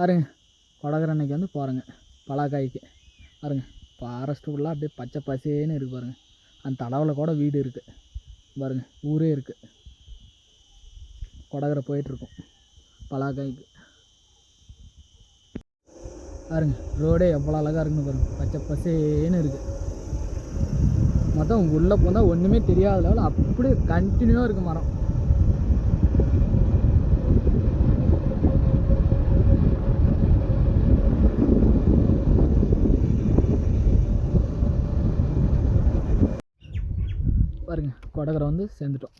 பாருங்க. கொடகர அன்னைக்கு வந்து போகிறேங்க பலாக்காய்க்கு. பாருங்க. ஃபாரஸ்ட் ஃபுல்லாக அப்படியே பச்சை பசேன்னு இருக்குது பாருங்க. அந்த தடவில் கூட வீடு இருக்குது பாருங்க. ஊரே இருக்குது கொடகரை போயிட்டுருக்கோம். பலாக்காய்க்கு. பாருங்க. ரோடே எவ்வளோ அழகாக இருக்குன்னு பாருங்கள் பச்சை பசேன்னு இருக்குது மொத்தம் உள்ளே போனால் ஒன்றுமே தெரியாத லெவலில் அப்படியே கண்டினியூவாக இருக்குது மரம் பாருங்க கொடகரை வந்து சேர்ந்துட்டோம்.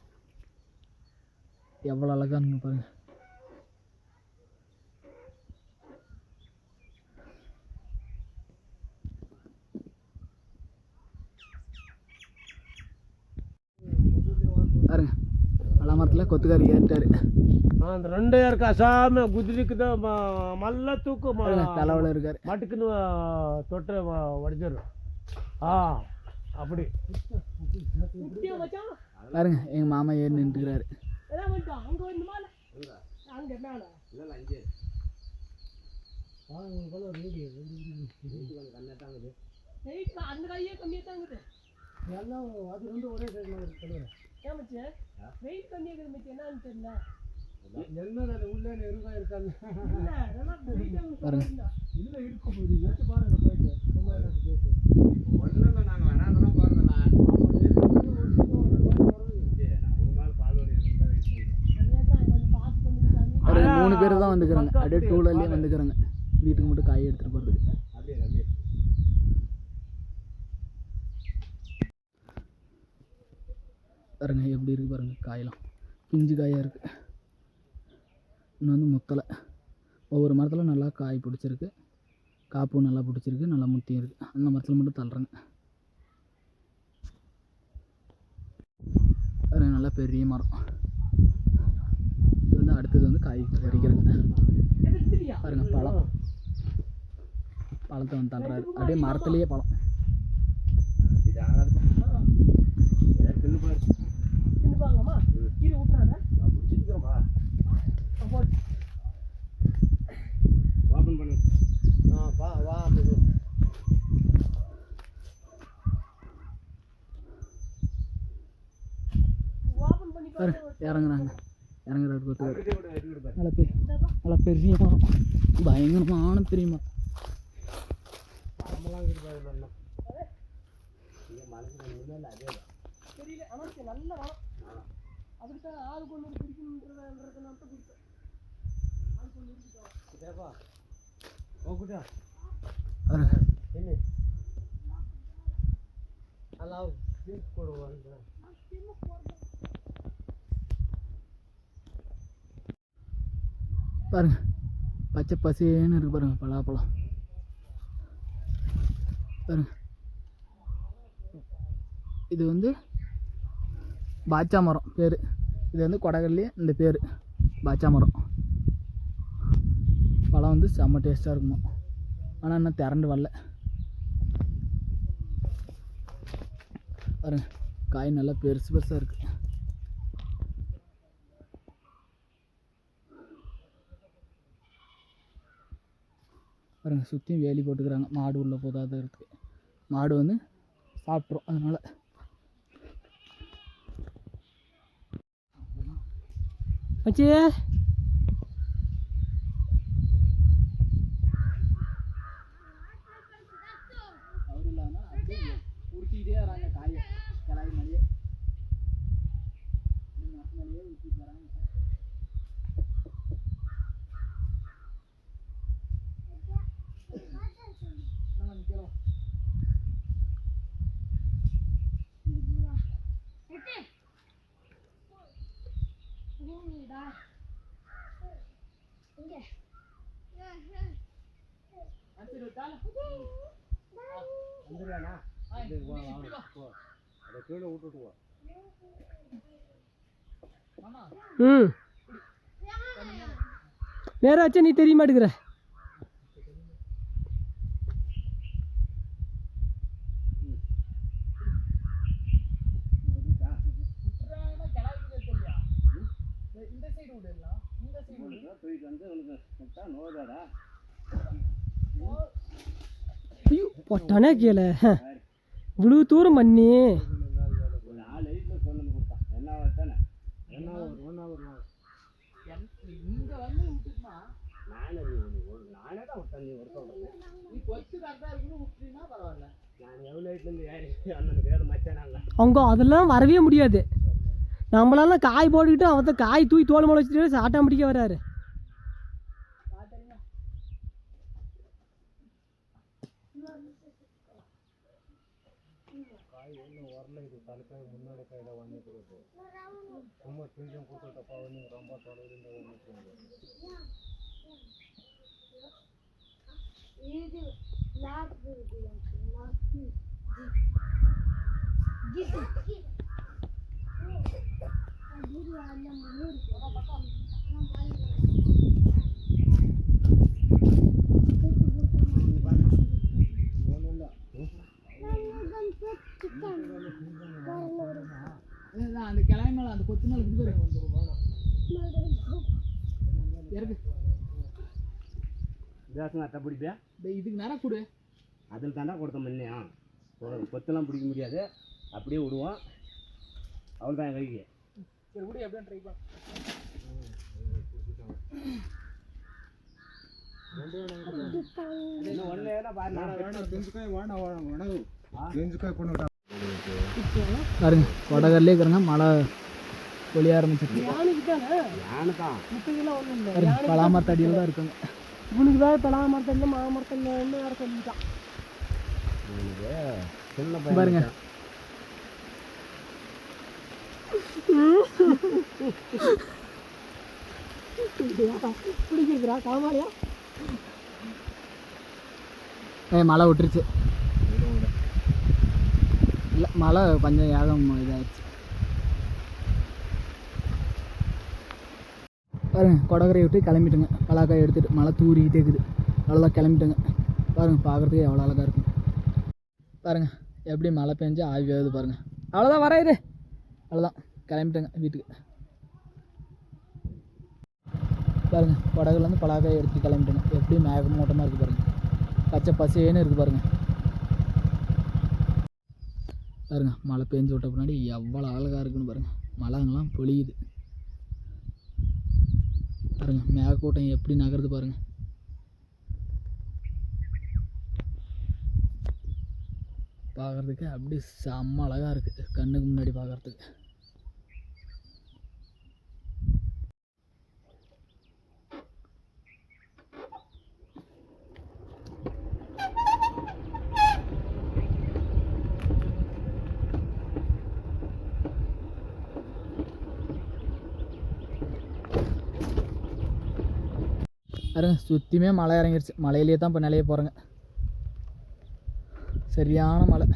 எவ்வளோ அழகாக இருக்குங்க பாருங்க. பாருங்க பலா மரத்தில் கொத்துக்காரி ஏறிட்டாரு. அந்த ரெண்டு ஏருக்கு அசாம குதிரைக்குது மல்ல தூக்கு தலைவில் இருக்காரு. மட்டுக்குன்னு தொட்டு வடிச்சிடும் ஆ. அப்படி. பாருங்க எங்கள் மாமா ஏறி நின்றுக்கிறாரு. எல்லாம் அது ரெண்டு ஒரே சைடில் என்ன உள்ளே இருக்கா இருக்காங்க பாருங்க. இல்லை இருக்க போகுது எடுத்து பாருங்க போயிட்டு. எனக்கு பேசு ஒரு மூணு பேர் தான் வந்துக்கிறாங்க அப்படியே டூ வீலர்லேயே வந்துக்கிறாங்க. வீட்டுக்கு மட்டும் காய் எடுத்துகிட்டு போகிறதுக்கு பாருங்க எப்படி இருக்கு பாருங்க காயெல்லாம். பிஞ்சு காயாக இருக்குது இன்னும் வந்து முத்தலை. ஒவ்வொரு மரத்தில் நல்லா காய் பிடிச்சிருக்கு. காப்பும் நல்லா பிடிச்சிருக்கு நல்லா முத்தியும் இருக்குது அந்த மரத்தில் மட்டும் தள்ளுறேங்க. பாருங்க நல்லா பெரிய மரம். வந்து அடுத்தது வந்து காய் பறிக்கிறேங்க பாருங்க பழம். பழத்தை வந்து தள்ளுறாரு. அப்படியே மரத்துலேயே பழம். பாரு எனக்கு ரெட் பார்த்து நல்ல பெரிய நல்ல பெரிய மரம் பயங்கரமான பெரிய மரம் நல்ல மரம் அதுக்கிட்ட ஆள் கொண்டு பிடிக்கணுன்றதுன்றதுக்கு நான் பிடிச்சேன் ஆள் கொண்டு பிடிச்சேப்பா ஓகேடா என்ன அல்லாஹ் கொடு வாங்க பாருங்கள் பாருங்க. பச்சை பசேன்னு இருக்கு பாருங்க பலாப்பழம். பாருங்க. இது வந்து பாச்சா மரம் பேர். இது வந்து கொடகல்லையே இந்த பேர் பாச்சா மரம். பழம் வந்து செம்ம டேஸ்ட்டாக இருக்கும். ஆனால் இன்னும் திரண்டு வரல. பாருங்க காய் நல்லா பெருசு பெருசாக இருக்குது பாருங்கள் சுற்றியும் வேலி போட்டுக்கிறாங்க. மாடு உள்ளே போதாத இருக்குது மாடு வந்து சாப்பிட்ரும். அதனால் வச்சு வந்துடுறானா? அதை கீழே விட்டுட்டு வா ம். நேரம் ஆச்சு நீ தெரிய மாட்டேங்கிற. இந்த சைடு விடலாம் தூக்கிட்டு வந்து உனக்கு கொடுத்தா நோதாடா. ஐயோ பொட்டானே கீழே. இவ்வளோ தூரம் பண்ணி. அவங்க அதெல்லாம் வரவே முடியாது. நம்மளால காய் போட்டுக்கிட்டு அவன் காய் தூக்கி தோல் முளை வச்சுட்டு ஆட்டோமேட்டிக்காக வராரு ரொம்ப கொஞ்சம் கொடுத்துட்டப்பா வந்து ரொம்ப தொலைவில் இதுதான் அந்த கிளம்பி மேலே அந்த கொத்து மேலே இது இறக்கு வித்தியாசம் அட்டை பிடிப்பியா இதுக்கு நேரம் கொடு. அதில் தாண்டா கொடுத்த முன்னையா கொத்தெல்லாம் பிடிக்க முடியாது. அப்படியே விடுவோம். அவள் தான் என் கைக்கு. சரி விடு எப்படியும் ட்ரை பண்ண. கொடகர்லேயே இருக்கிறங்க மழை இல்லை. பாருங்க பலாமரத்தடியில் தான் இருக்காங்க. இவனுக்கு தான் பலா மரத்தில் மா மரத்தில் வேறு சொல்லிட்டான். சின்ன பாருங்க. காமாலியா ஏ மழை விட்டுருச்சு. இல்லை மழை கொஞ்சம் ஏகம் இதாகிடுச்சு பாருங்கள் கொடகரையை விட்டு கிளம்பிட்டுங்க. பலாக்காய் எடுத்துகிட்டு மழை தூரிக்கிட்டே இருக்குது. அவ்வளோதான் கிளம்பிட்டுங்க. பாருங்கள் பார்க்குறதுக்கு எவ்வளோ அழகாக இருக்கும் பாருங்கள் எப்படி மழை பெஞ்சு ஆவி ஆகுது அவ்வளோதான் வராயிரு. அவ்வளோதான் கிளம்பிட்டுங்க வீட்டுக்கு. பாருங்க கொடகுலேருந்து பலாக்காய் எடுத்து கிளம்பிட்டுங்க. எப்படி மேகமூட்டமாக இருக்குது பாருங்கள் பச்சை பசேன்னு இருக்குது பாருங்கள் பாருங்க மழை பெஞ்சு விட்ட பின்னாடி எவ்வளோ அழகாக இருக்குன்னு பாருங்கள் மழைங்கெல்லாம் பொழியுது. பாருங்கள் மேகக்கூட்டம் எப்படி நகருது பாருங்கள் பார்க்குறதுக்கு அப்படி செம்ம அழகாக இருக்குது கண்ணுக்கு முன்னாடி பார்க்குறதுக்கு பாருங்க சுற்றியுமே மழை இறங்கிருச்சு. மலையிலே தான் இப்போ நிலைய போகிறேங்க சரியான மழை.